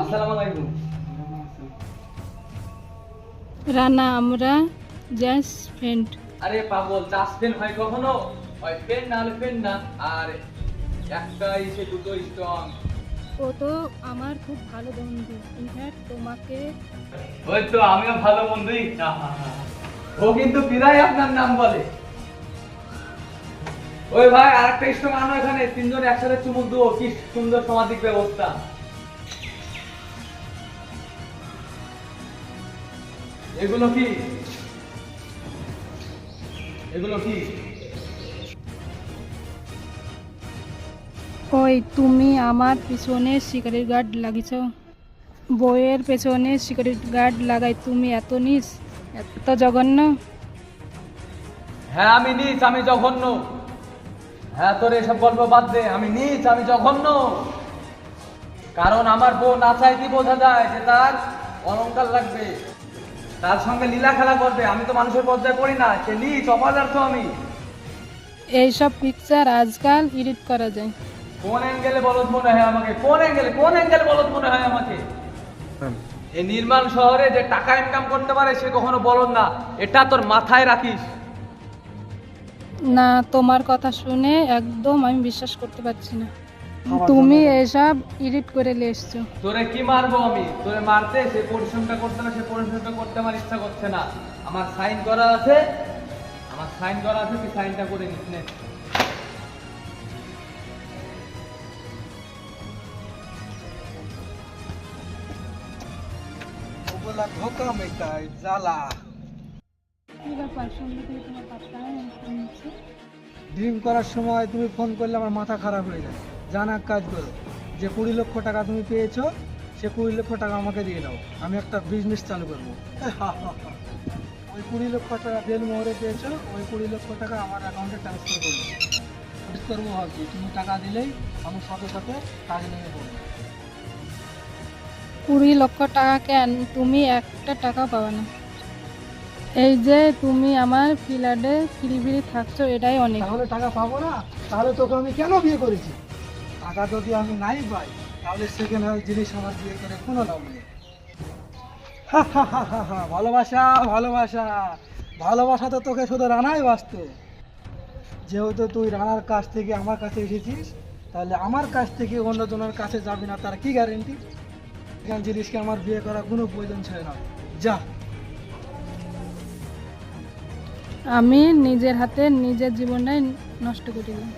আসসালামু আলাইকুম। রানা আমরা জাস্ট ফ্রেন্ড আরে পাগল চাষ পেন হয় কখনো? হয় পেন না হলে পেন না। আর একটা ইসে দুটো স্ট্রং ও তো আমার খুব ভালো বন্ধু। ইনফ্যাক্ট তোমাকে ওই তো আমিও ভালো বন্ধুই। ও কিন্তু প্রায় আপনার নাম বলে। ওই ভাই আরেকটা স্ট্রং আনো এখানে। তিনজন একসাথে চুমুক দেবো। কি সুন্দর সামাজিক ব্যবস্থা। এগুলো কি? এগুলো কি? ওই তুমি আমার পিছনে সিকিউরিটি গার্ড লাগিয়েছ। বইয়ের পেছনে সিকিউরিটি গার্ড লাগাই তুমি এত নিস এত জঘন্য। হ্যাঁ আমি নিচ আমি জঘন্য। হ্যাঁ তোর এসব গল্প বাদ দে আমি নিচ আমি জঘন্য। কারণ আমার বউ না চাইতে বোঝা যায় যে তার অলংকার লাগবে। তার সঙ্গে লীলা খেলা করবে। আমি তো মানুষের পর্যায়ে পড়ি না। সে নিচ অপদার্থ আমি। এইসব পিকচার আজকাল এডিট করা যায়। কোন অ্যাঙ্গেলে বলদ মনে হয় আমাকে? কোন অ্যাঙ্গেলে কোন অ্যাঙ্গেলে বলদ মনে হয় আমাকে? এই নির্মাণ শহরে যে টাকা ইনকাম করতে পারে সে কখনো বলদ না। এটা তোর মাথায় রাখিস। না তোমার কথা শুনে একদম আমি বিশ্বাস করতে পারছি না। তুমি এসব এডিট করে নিয়ে এসছো। তোরে কি মারবো আমি? তোরে মারতে সে পরিশ্রমটা করতে না সে পরিশ্রমটা করতে আমার ইচ্ছা করছে না। আমার সাইন করা আছে। আমার সাইন করা আছে তুই সাইনটা করে নিস নে। ওগুলা ধোকা মেটায় জ্বালা। ড্রিম করার সময় তুমি ফোন করলে আমার মাথা খারাপ হয়ে যায়। জানা কাজ করো যে কুড়ি লক্ষ টাকা তুমি পেয়েছ সে কুড়ি লক্ষ টাকা আমাকে দিয়ে দাও আমি একটা বিজনেস চালু করব। ওই কুড়ি লক্ষ টাকা বেল মোহরে পেয়েছ ওই কুড়ি লক্ষ টাকা আমার অ্যাকাউন্টে ট্রান্সফার করব। করব ভাবছি তুমি টাকা দিলেই আমি সাথে সাথে কাজ নিয়ে পড়ব কুড়ি লক্ষ টাকা কেন? তুমি একটা টাকা পাবে না। এই যে তুমি আমার ফ্ল্যাটে ফিরি ফিরি থাকছো এটাই অনেক। তাহলে টাকা পাবো না তাহলে তোকে আমি কেন বিয়ে করেছি? টাকা যদি আমি নাই পাই, তাহলে সেকেন্ড হ্যান্ড জিনিস আমার বিয়ে করে কোনো লাভ নেই। ভালোবাসা ভালোবাসা। ভালোবাসা তো তোকে শুধু রানাই বাসত যেহেতু তুই রানার কাছ থেকে আমার কাছে এসেছিস, তাহলে আমার কাছ থেকে অন্যজনের কাছে যাবি না, তার কি গ্যারেন্টি এখান জিনিসকে আমার বিয়ে করার কোনো প্রয়োজন ছিল না। যা। আমি নিজের হাতে নিজের জীবনটাই নষ্ট করে দিলাম।